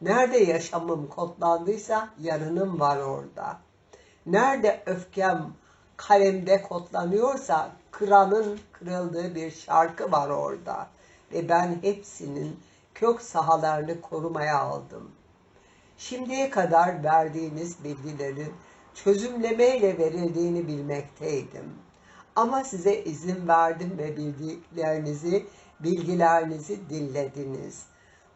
Nerede yaşamım kodlandıysa yarınım var orada. Nerede öfkem kalemde kodlanıyorsa kıranın kırıldığı bir şarkı var orada. Ve ben hepsinin kök sahalarını korumaya aldım. Şimdiye kadar verdiğiniz bilgilerin çözümlemeyle verildiğini bilmekteydim. Ama size izin verdim ve bildiklerinizi, bilgilerinizi dinlediniz.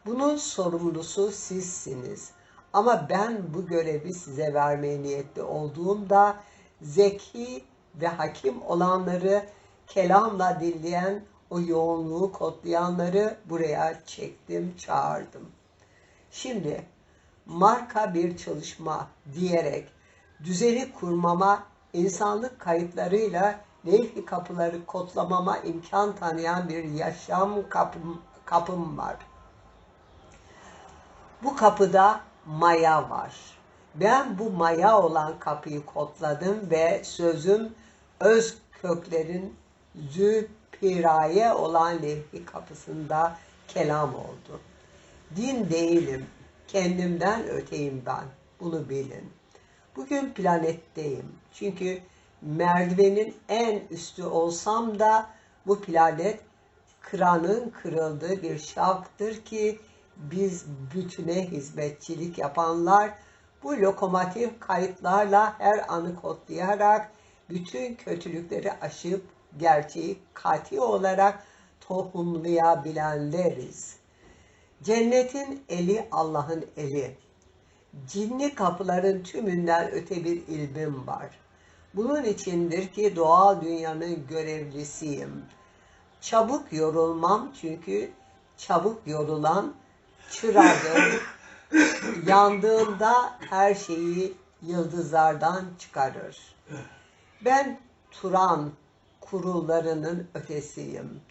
Bunun sorumlusu sizsiniz. Ama ben bu görevi size vermeye niyetli olduğumda zeki ve hakim olanları kelamla dinleyen o yoğunluğu kodlayanları buraya çektim, çağırdım. Şimdi marka bir çalışma diyerek düzeni kurmama, insanlık kayıtlarıyla levh kapıları kodlamama imkan tanıyan bir yaşam kapım, kapım var. Bu kapıda maya var. Ben bu maya olan kapıyı kodladım ve sözüm öz köklerin züpiraye olan levhi kapısında kelam oldu. Din değilim, kendimden öteyim ben, bunu bilin. Bugün planetteyim. Çünkü merdivenin en üstü olsam da bu planet kıranın kırıldığı bir şaftır ki biz bütüne hizmetçilik yapanlar bu lokomotif kayıtlarla her anı kodlayarak bütün kötülükleri aşıp gerçeği kati olarak tohumlayabilenleriz. Cennetin eli Allah'ın eli. Cinli kapıların tümünden öte bir ilmim var. Bunun içindir ki doğal dünyanın görevlisiyim. Çabuk yorulmam çünkü çabuk yorulan çıradır. Yandığında her şeyi yıldızlardan çıkarır. Ben Turan kurullarının ötesiyim.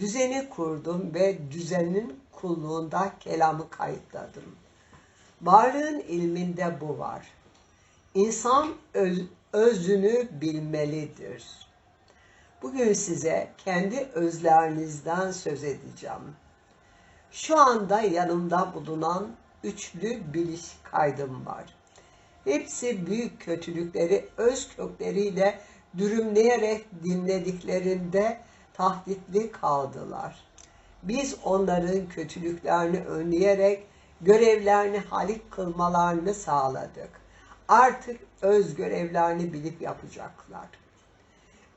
Düzeni kurdum ve düzenin kulluğunda kelamı kayıtladım. Varlığın ilminde bu var. İnsan öz, özünü bilmelidir. Bugün size kendi özlerinizden söz edeceğim. Şu anda yanımda bulunan üçlü biliş kaydım var. Hepsi büyük kötülükleri öz kökleriyle dürümleyerek dinlediklerinde tahditli kaldılar. Biz onların kötülüklerini önleyerek görevlerini halik kılmalarını sağladık. Artık öz görevlerini bilip yapacaklar.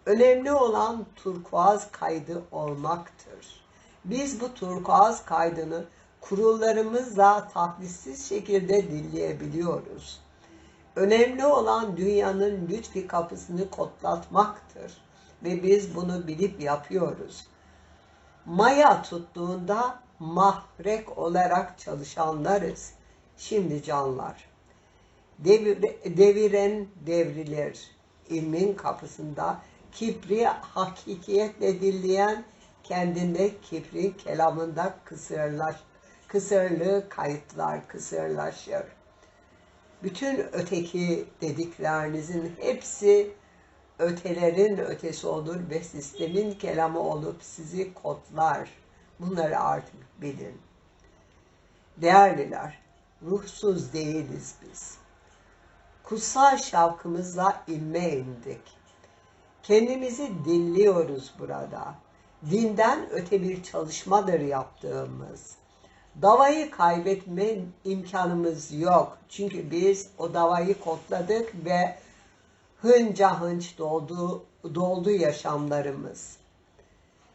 Önemli olan turkuaz kaydı olmaktır. Biz bu turkuaz kaydını kurullarımızla tahdissiz şekilde dinleyebiliyoruz. Önemli olan dünyanın lütfi kapısını kodlatmaktır ve biz bunu bilip yapıyoruz. Maya tuttuğunda mahrek olarak çalışanlarız. Şimdi canlar. Devir, deviren devrilir. İlmin kapısında kibri hakikiyetle dinleyen kendinde kibri kelamında kısırlaş, kısırlığı kayıtlar, kısırlaşır. Bütün öteki dediklerinizin hepsi ötelerin ötesi olur ve sistemin kelamı olup sizi kodlar. Bunları artık bilin. Değerliler, ruhsuz değiliz biz. Kutsal şavkımızla ilme indik. Kendimizi dinliyoruz burada. Dinden öte bir çalışmadır yaptığımız. Davayı kaybetme imkanımız yok. Çünkü biz o davayı kodladık ve hınca hınç doldu, doldu yaşamlarımız.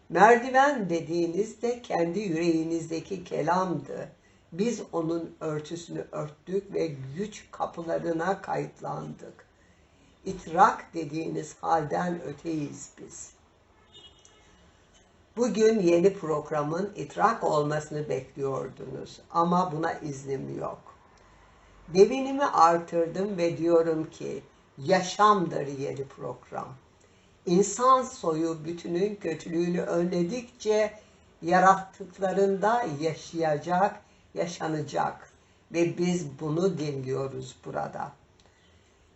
Merdiven dediğinizde kendi yüreğinizdeki kelamdı. Biz onun örtüsünü örttük ve güç kapılarına kayıtlandık. İtrak dediğiniz halden öteyiz biz. Bugün yeni programın itrak olmasını bekliyordunuz ama buna iznim yok. Devinimi artırdım ve diyorum ki yaşamdır yeni program. İnsan soyu bütünün kötülüğünü önledikçe yarattıklarında yaşayacak, yaşanacak ve biz bunu dinliyoruz burada.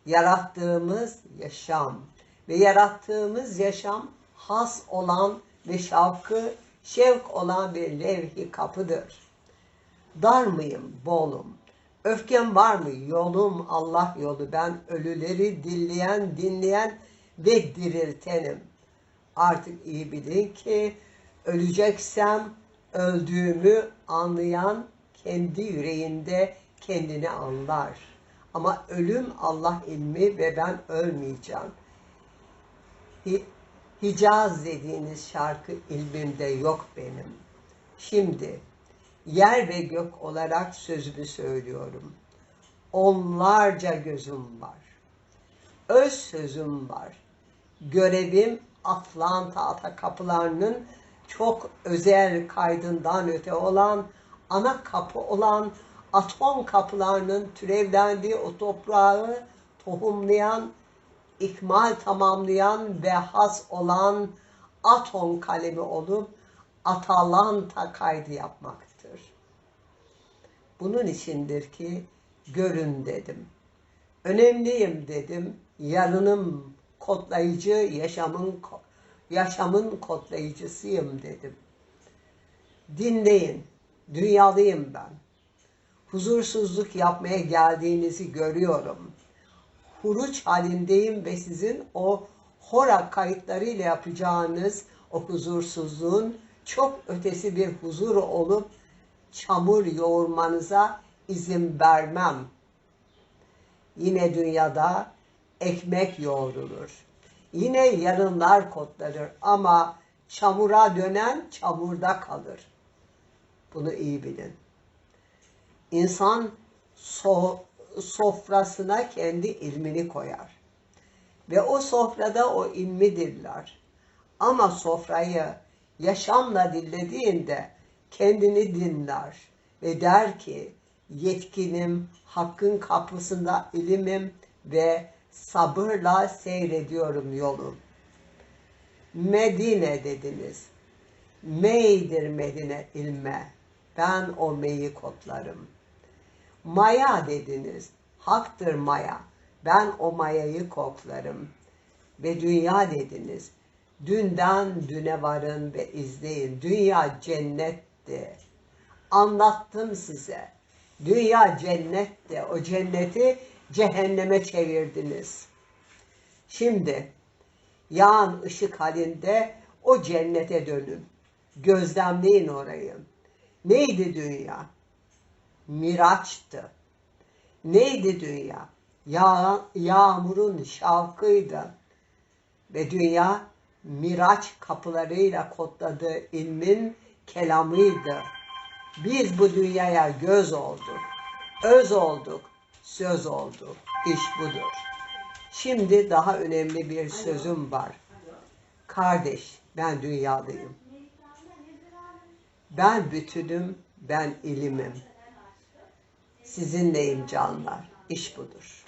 Yarattığımız yaşam ve yarattığımız yaşam has olan ve şavkı şevk olan bir levhi kapıdır. Dar mıyım? Bolum. Öfkem var mı? Yolum Allah yolu. Ben ölüleri dilleyen, dinleyen ve diriltenim. Artık iyi bilin ki öleceksem öldüğümü anlayan kendi yüreğinde kendini anlar. Ama ölüm Allah ilmi ve ben ölmeyeceğim. Hi- Hicaz dediğiniz şarkı ilmimde yok benim. Şimdi yer ve gök olarak sözümü söylüyorum. Onlarca gözüm var. Öz sözüm var. Görevim Atlanta ata kapılarının çok özel kaydından öte olan, ana kapı olan atom kapılarının türevlendiği o toprağı tohumlayan, ikmal tamamlayan ve has olan atom kalemi olup Atalanta kaydı yapmaktır. Bunun içindir ki görün dedim. Önemliyim dedim. Yarınım kodlayıcı, yaşamın yaşamın kodlayıcısıyım dedim. Dinleyin. Dünyalıyım ben. Huzursuzluk yapmaya geldiğinizi görüyorum. Huruç halindeyim ve sizin o hora kayıtlarıyla yapacağınız o huzursuzluğun çok ötesi bir huzur olup çamur yoğurmanıza izin vermem. Yine dünyada ekmek yoğrulur. Yine yarınlar kodlanır ama çamura dönen çamurda kalır. Bunu iyi bilin. İnsan so- sofrasına kendi ilmini koyar. Ve o sofrada o ilmi diller. Ama sofrayı yaşamla dillediğinde kendini dinler ve der ki yetkinim, hakkın kapısında ilimim ve sabırla seyrediyorum yolu. Medine dediniz. Meydir Medine ilme. Ben o meyi kodlarım. Maya dediniz. Haktır maya. Ben o mayayı koklarım. Ve dünya dediniz. Dünden düne varın ve izleyin. Dünya cennetti. Anlattım size. Dünya cennetti. O cenneti cehenneme çevirdiniz. Şimdi yağan ışık halinde o cennete dönün. Gözlemleyin orayı. Neydi dünya? Miraçtı. Neydi dünya? Ya, yağmurun şavkıydı. Ve dünya miraç kapılarıyla kodladığı ilmin kelamıydı. Biz bu dünyaya göz olduk, öz olduk, söz olduk. İş budur. Şimdi daha önemli bir sözüm var. Kardeş, ben dünyalıyım. Ben bütünüm, ben ilimim. Sizinleyim canlar. İş budur.